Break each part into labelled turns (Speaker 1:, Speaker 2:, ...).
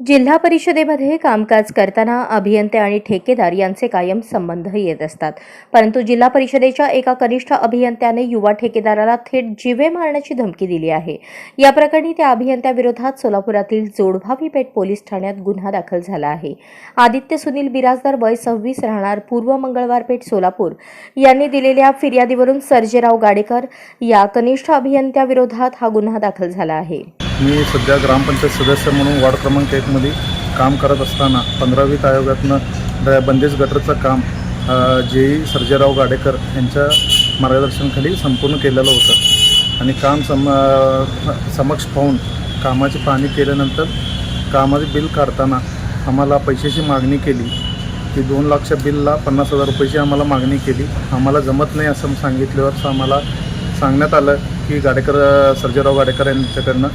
Speaker 1: जिल्हा परिषदेमध्ये कामकाज करताना अभियंते आणि ठेकेदार यांचे कायम संबंध येत असतात. परंतु जिल्हा परिषदेच्या एका कनिष्ठ अभियंत्याने युवा ठेकेदाराला थेट जिवे मारण्याची धमकी दिली आहे. या प्रकरणी त्या अभियंत्याविरोधात सोलापुरातील जोडभावी पेठ पोलीस ठाण्यात गुन्हा दाखल झाला आहे. आदित्य सुनील बिराजदार वय सव्वीस राहणार पूर्व मंगळवार पेठ सोलापूर. यांनी दिलेल्या फिर्यादीवरून सर्जेराव गाडेकर या कनिष्ठ अभियंत्याविरोधात हा गुन्हा दाखल झाला आहे.
Speaker 2: मी सध्या ग्रामपंचायत सदस्य म्हणून वार्ड क्रमांक एकमध्ये काम करत असताना पंधरावीत आयोगातनं ड- बंदिश गटरचं काम जेई सर्जेराव गाडेकर यांच्या मार्गदर्शनाखाली संपूर्ण केलेलं होतं. आणि काम सम समक्ष पाहून कामाची पाहणी केल्यानंतर कामाचे बिल काढताना आम्हाला पैशाची मागणी केली. की दोन लाखच्या बिलला पन्नास हजार रुपयाची आम्हाला मागणी केली. आम्हाला जमत नाही असं सांगितल्यावर आम्हाला सांगण्यात आलं की गाडेकर सर्जेराव गाडेकर यांच्याकडनं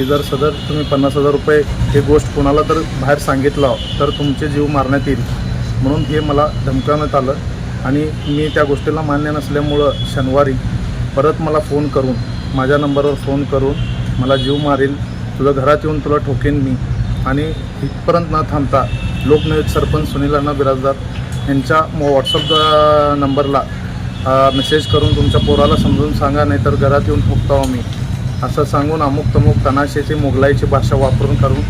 Speaker 2: की जर सदर तुम्ही पन्नास हजार रुपये हे गोष्ट कोणाला तर बाहेर सांगितलं तर तुमचे जीव मारण्यात येईल. म्हणून हे मला धमकावण्यात आलं आणि मी त्या गोष्टीला मान्य नसल्यामुळं शनिवारी परत मला फोन करून माझ्या नंबरवर फोन करून मला जीव मारेल तुला घरात येऊन तुला ठोकेन मी. आणि इथपर्यंत न थांबता लोकनियुक्त सरपंच सुनील अण्णा बिराजदार यांच्या व्हॉट्सअप नंबरला मेसेज करून तुमच्या पोराला समजून सांगा नाहीतर घरात येऊन ठोकतो मी असं सांगून अमुक तमुक तनाशेची मोगलाईची भाषा वापरून करून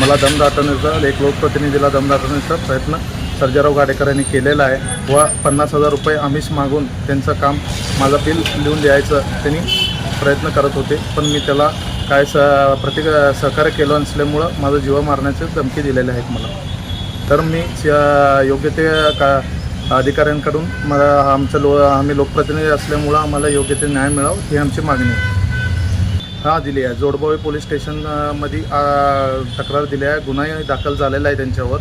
Speaker 2: मला दम एक लोकप्रतिनिधीला दम प्रयत्न सर्जाराव गाडेकर यांनी केलेला आहे. व पन्नास हजार रुपये आमिष मागून त्यांचं काम माझं बिल लिहून द्यायचं त्यांनी प्रयत्न करत होते. पण मी त्याला काय स प्रति सहकार्य केलं नसल्यामुळं माझं जीव मारण्याचे धमकी दिलेले आहेत मला. तर मी योग्य ते का अधिकाऱ्यांकडून मला आमचं लो आम्ही लोकप्रतिनिधी असल्यामुळं आम्हाला योग्य ते न्याय मिळावं ही आमची मागणी आहे. हां दिली आहे. जोडबावी पोलीस स्टेशनमध्ये तक्रार दिली आहे. गुन्हा दाखल झालेला आहे त्यांच्यावर.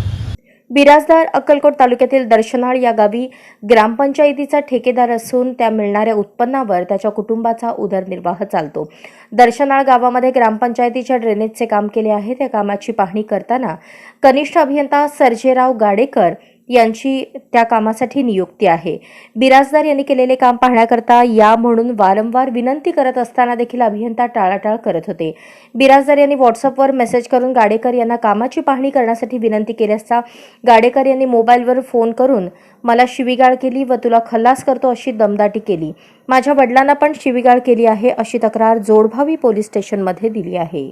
Speaker 1: बिराजदार अक्कलकोट तालुक्यातील दर्शनाळ या गावी ग्रामपंचायतीचा ठेकेदार असून त्या मिळणाऱ्या उत्पन्नावर त्याच्या कुटुंबाचा उदरनिर्वाह चालतो. दर्शनाळ गावामध्ये ग्रामपंचायतीच्या ड्रेनेजचे काम केले आहे. त्या कामाची पाहणी करताना कनिष्ठ अभियंता सर्जेराव गाडेकर यांची त्या कामासाठी नियुक्ती आहे. बिराजदार यांनी केलेले काम पाहण्याकरता या म्हणून वारंवार विनंती करत असताना देखील अभियंता टाळाटाळ करत होते. बिराजदार यांनी व्हॉट्सअपवर मेसेज करून गाडेकर यांना कामाची पाहणी करण्यासाठी विनंती केली असता गाडेकर यांनी मोबाईलवर फोन करून मला शिवीगाळ केली व तुला खल्लास करतो अशी दमदाटी केली. माझ्या वडिलांना पण शिवीगाळ केली आहे अशी तक्रार जोडभावी पोलीस स्टेशनमध्ये दिली आहे.